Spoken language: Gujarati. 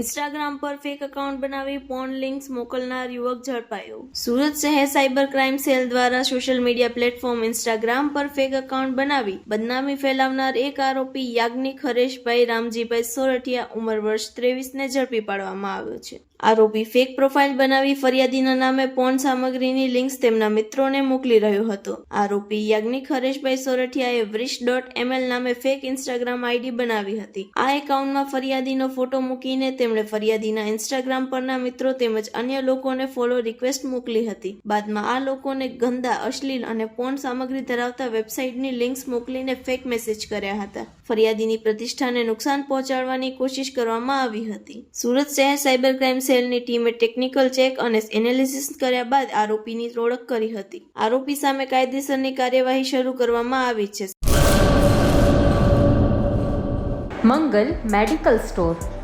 ઇન્સ્ટાગ્રામ પર ફેક એકાઉન્ટ બનાવી પોર્ન લિંક્સ મોકલનાર યુવક ઝડપાયો. સુરત શહેર સાયબર ક્રાઇમ સેલ દ્વારા સોશિયલ મીડિયા પ્લેટફોર્મ ઇન્સ્ટાગ્રામ પર ફેક એકાઉન્ટ બનાવી બદનામી ફેલાવનાર એક આરોપી યાજ્ઞિક હરેશભાઈ રામજીભાઈ સોરઠિયા ઉંમર વર્ષ ત્રેવીસ ને ઝડપી પાડવામાં આવ્યો છે. આરોપી ફેક પ્રોફાઇલ બનાવી ફરિયાદીના નામે પોર્ન સામગ્રીની લિંક્સ તેમના મિત્રોને મોકલી રહ્યો હતો. આરોપી યાજ્ઞિક હરેશભાઈ સોરઠિયાએ વ્રિશ ડોટ એમએલ નામે ફેક ઇન્સ્ટાગ્રામ આઈડી બનાવી હતી. આ એકાઉન્ટમાં ફરિયાદીનો ફોટો મૂકીને તેમણે ફરિયાદીના ઇન્સ્ટાગ્રામ પરના મિત્રો તેમજ અન્ય લોકોને ફોલો રિક્વેસ્ટ મોકલી હતી. બાદમાં આ લોકોને ગંદા, અશ્લીલ અને પોર્ન સામગ્રી ધરાવતા વેબસાઇટની લિંક્સ મોકલીને ફેક મેસેજ કર્યા હતા. ફરિયાદીની પ્રતિષ્ઠાને નુકસાન પહોંચાડવાની કોશિશ કરવામાં આવી હતી. સુરત શહેર સાયબર ક્રાઇમ સેલની ટીમે ટેકનિકલ ચેક અને એનાલિસિસ કર્યા બાદ આરોપીની ઓળખ કરી હતી. આરોપી સામે કાયદેસરની કાર્યવાહી શરૂ કરવામાં આવી છે. મંગલ મેડિકલ સ્ટોર